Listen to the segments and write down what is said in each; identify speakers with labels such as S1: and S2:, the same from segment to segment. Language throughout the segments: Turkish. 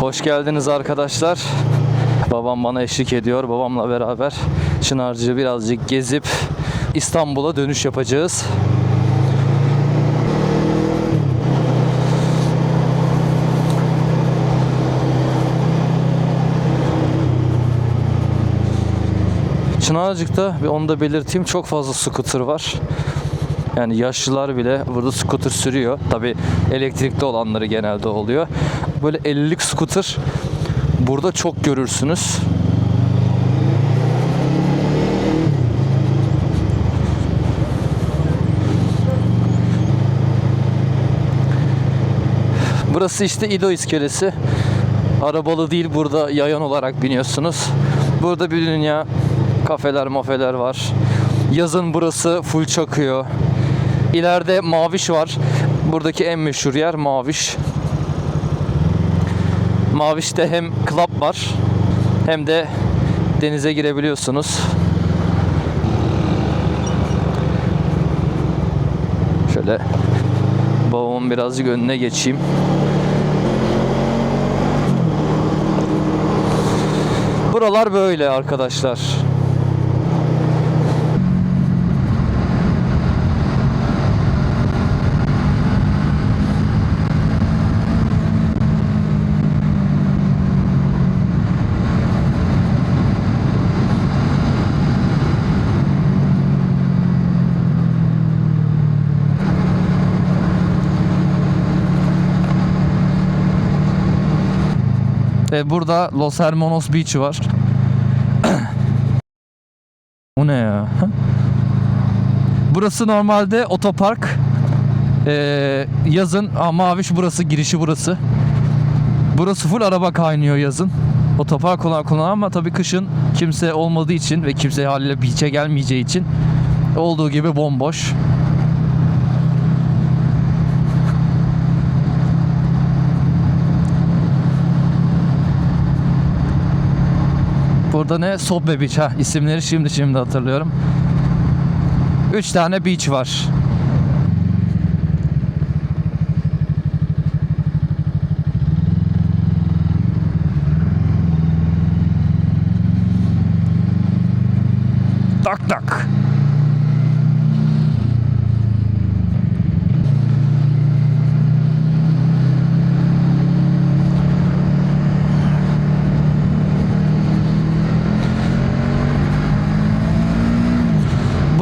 S1: Hoş geldiniz arkadaşlar. Babam bana eşlik ediyor. Babamla beraber Çınarcı'yı birazcık gezip İstanbul'a dönüş yapacağız. Çınarcık'ta ve onu da belirteyim çok fazla scooter var. Yani yaşlılar bile burada scooter sürüyor. Tabi elektrikli olanları genelde oluyor. Böyle 50'lik scooter burada çok görürsünüz. Burası işte İdo iskelesi. Arabalı değil burada yayan olarak biniyorsunuz. Burada bir dünya kafeler mafeler var. Yazın burası full çakıyor. İleride Maviş var. Buradaki en meşhur yer Maviş. Maviş'te hem club var hem de denize girebiliyorsunuz. Şöyle babamın birazcık önüne geçeyim. Buralar böyle arkadaşlar. Ve burada Los Hermanos Beach var. Bu ne ya? Burası normalde otopark. Ee, yazın aa, Maviş burası, girişi burası. Burası full araba kaynıyor yazın. Otopark olan konu ama tabii kışın kimse olmadığı için ve kimse haliyle beach'e gelmeyeceği için olduğu gibi bomboş. Burada ne? Subway Beach ha. isimleri şimdi şimdi hatırlıyorum. 3 tane beach var.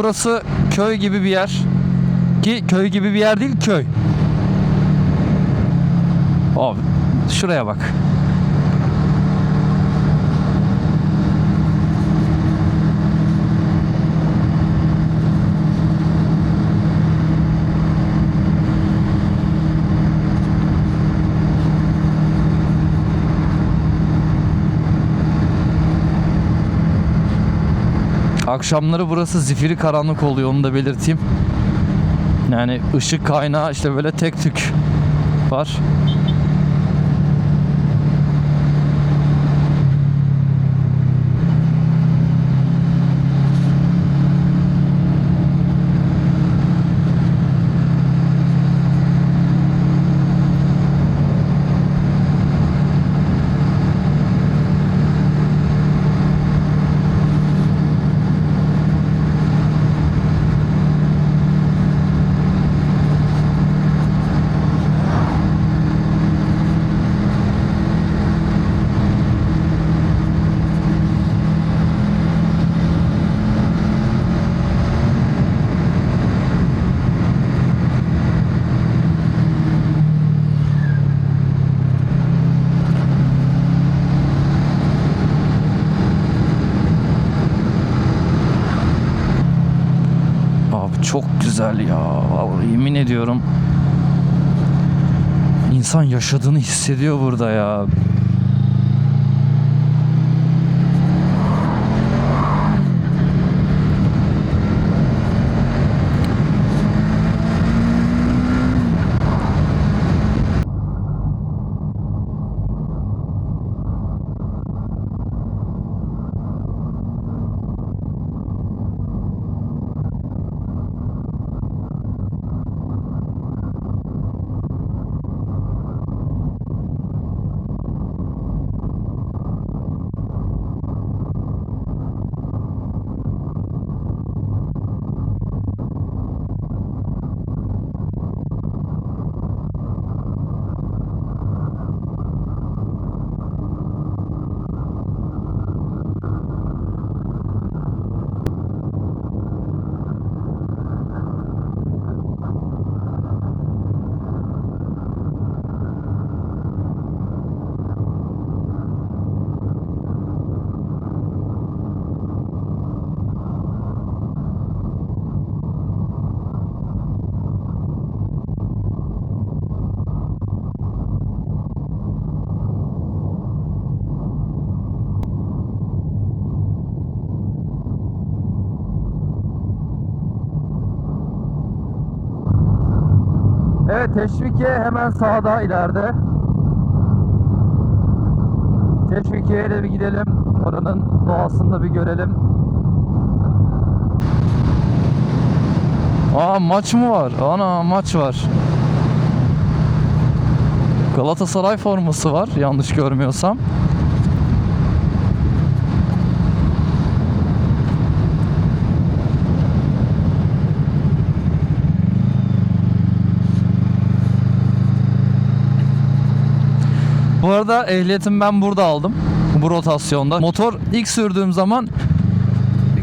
S1: Burası köy gibi bir yer. Ki köy gibi bir yer değil köy. Abi şuraya bak. Akşamları burası zifiri karanlık oluyor onu da belirteyim. Yani ışık kaynağı işte böyle tek tük var. Abi çok güzel ya. Vallahi yemin ediyorum. İnsan yaşadığını hissediyor burada ya. Teşvikiye hemen sağda ileride. Teşvikiye'ye de bir gidelim. Oranın doğasını bir görelim. Aa maç mı var? Ana maç var. Galatasaray forması var yanlış görmüyorsam. Bu arada ehliyetimi ben burada aldım. Bu rotasyonda. Motor ilk sürdüğüm zaman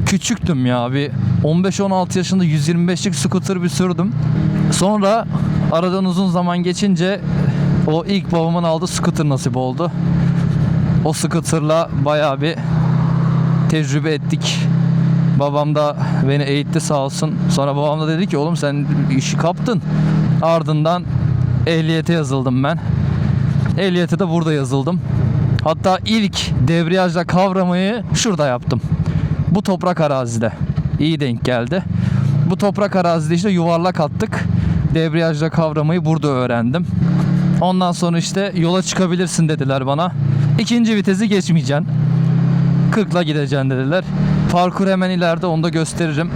S1: küçüktüm ya. Bir 15-16 yaşında 125'lik scooter bir sürdüm. Sonra aradan uzun zaman geçince o ilk babamın aldığı scooter nasip oldu. O scooterla bayağı bir tecrübe ettik. Babam da beni eğitti sağ olsun. Sonra babam da dedi ki oğlum sen işi kaptın. Ardından ehliyete yazıldım ben. Ehliyete de burada yazıldım. Hatta ilk debriyajla kavramayı şurada yaptım. Bu toprak arazide. İyi denk geldi. Bu toprak arazide işte yuvarlak attık. Debriyajla kavramayı burada öğrendim. Ondan sonra işte yola çıkabilirsin dediler bana. İkinci vitesi geçmeyeceksin. 40'la gideceksin dediler. Parkur hemen ileride onu da gösteririm.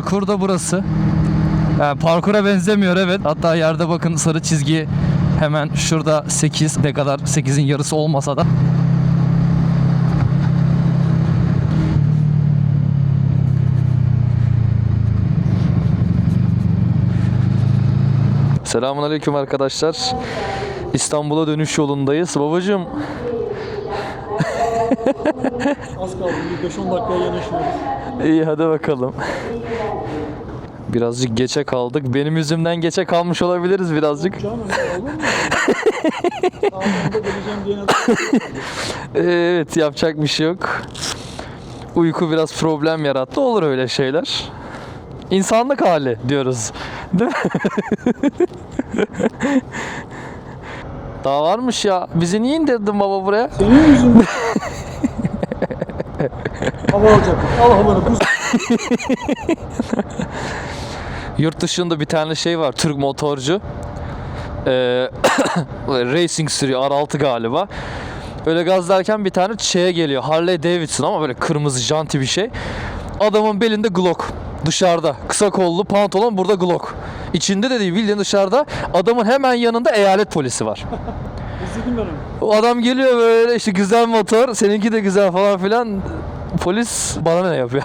S1: Parkur da burası. Yani parkura benzemiyor evet. Hatta yerde bakın sarı çizgi hemen şurada 8 ne kadar 8'in yarısı olmasa da. Selamun Aleyküm arkadaşlar. İstanbul'a dönüş yolundayız. Babacığım
S2: Az kaldı. Bir 5-10 dakikaya yanaşıyoruz.
S1: iyi hadi bakalım. Birazcık geçe kaldık. Benim yüzümden geçe kalmış olabiliriz birazcık.
S2: Canım olur mu? Adam.
S1: Evet yapacak bir şey yok. Uyku biraz problem yarattı. Olur öyle şeyler. İnsanlık hali diyoruz. Değil mi? Daha varmış ya. Bizi niye indirdin baba buraya?
S2: Senin yüzünden. Hava alacak. Al havanı.
S1: Yurt dışında bir tane şey var. Türk motorcu. Ee, racing sürüyor. R6 galiba. Öyle gazlarken bir tane şeye geliyor. Harley Davidson ama böyle kırmızı janti bir şey. Adamın belinde Glock. Dışarıda. Kısa kollu pantolon burada Glock. İçinde de değil bildiğin dışarıda. Adamın hemen yanında eyalet polisi var. O adam geliyor böyle işte güzel motor, seninki de güzel falan filan. Polis bana ne yapıyor?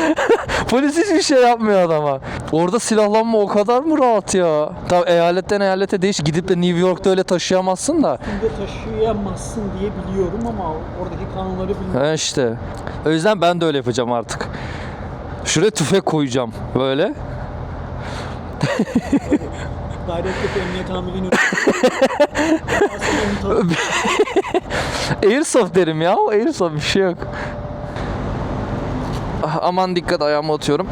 S1: Polis hiçbir şey yapmıyor adama. Orada silahlanma o kadar mı rahat ya? Tabi eyaletten eyalete değiş. Gidip de New York'ta öyle taşıyamazsın da.
S2: Şimdi taşıyamazsın diye biliyorum ama oradaki kanunları bilmiyorum.
S1: He işte. O yüzden ben de öyle yapacağım artık. Şuraya tüfek koyacağım böyle.
S2: Gayretli emniyet onu
S1: Airsoft derim ya. O Airsoft bir şey yok. Ah, aman dikkat ayağıma atıyorum.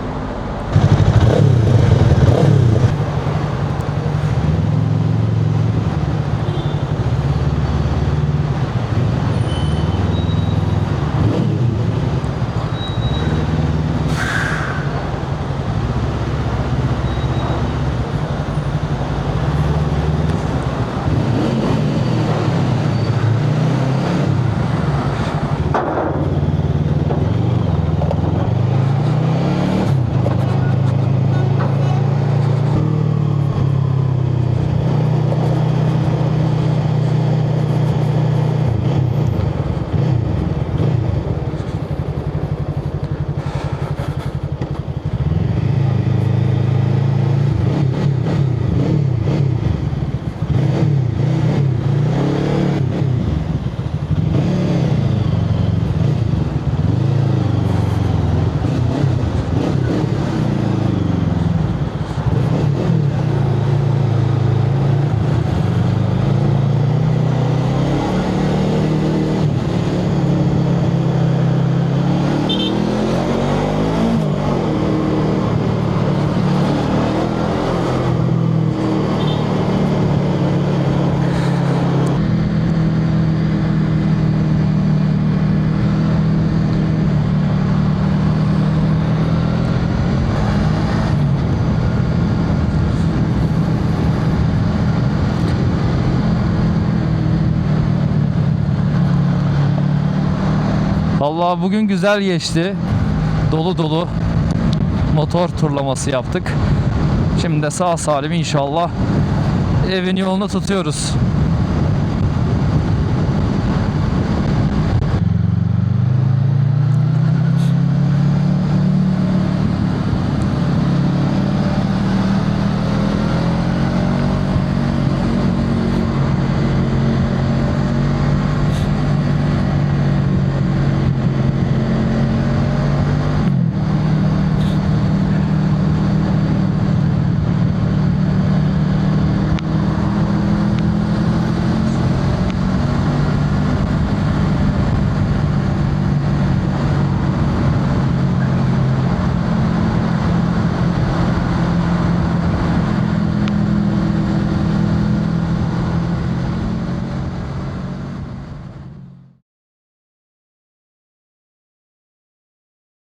S1: Valla bugün güzel geçti. Dolu dolu motor turlaması yaptık. Şimdi de sağ salim inşallah evin yolunu tutuyoruz.